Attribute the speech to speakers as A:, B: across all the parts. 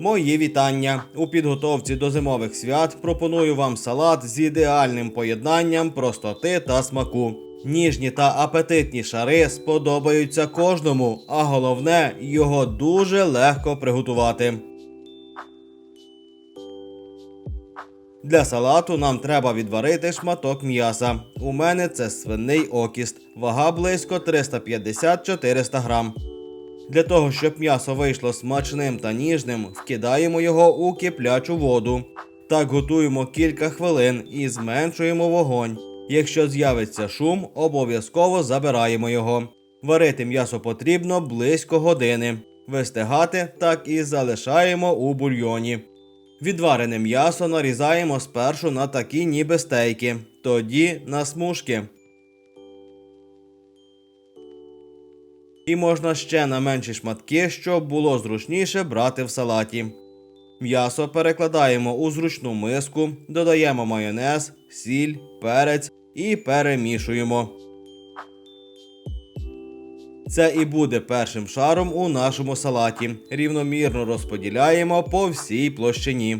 A: Мої вітання! У підготовці до зимових свят пропоную вам салат з ідеальним поєднанням простоти та смаку. Ніжні та апетитні шари сподобаються кожному, а головне, його дуже легко приготувати. Для салату нам треба відварити шматок м'яса. У мене це свиний окіст, вага близько 350-400 грам. Для того, щоб м'ясо вийшло смачним та ніжним, вкидаємо його у киплячу воду. Так готуємо кілька хвилин і зменшуємо вогонь. Якщо з'явиться шум, обов'язково забираємо його. Варити м'ясо потрібно близько години. Вистигати так і залишаємо у бульйоні. Відварене м'ясо нарізаємо спершу на такі ніби стейки, тоді на смужки. І можна ще на менші шматки, щоб було зручніше брати в салаті. М'ясо перекладаємо у зручну миску, додаємо майонез, сіль, перець і перемішуємо. Це і буде першим шаром у нашому салаті. Рівномірно розподіляємо по всій площині.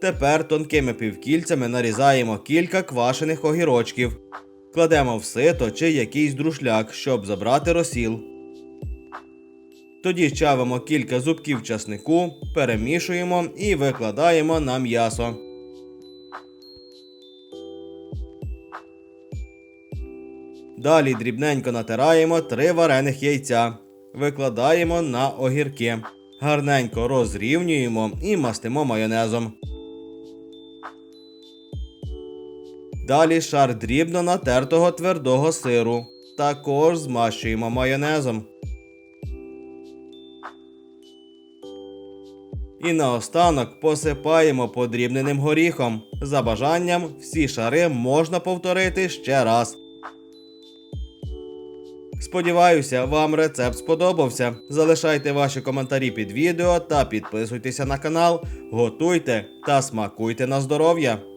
A: Тепер тонкими півкільцями нарізаємо кілька квашених огірочків. Кладемо в сито чи якийсь друшляк, щоб забрати розсіл. Тоді чавимо кілька зубків часнику, перемішуємо і викладаємо на м'ясо. Далі дрібненько натираємо три варених яйця. Викладаємо на огірки. Гарненько розрівнюємо і мастимо майонезом. Далі шар дрібно натертого твердого сиру. Також змащуємо майонезом. І наостанок посипаємо подрібненим горіхом. За бажанням всі шари можна повторити ще раз. Сподіваюся, вам рецепт сподобався. Залишайте ваші коментарі під відео та підписуйтеся на канал. Готуйте та смакуйте на здоров'я.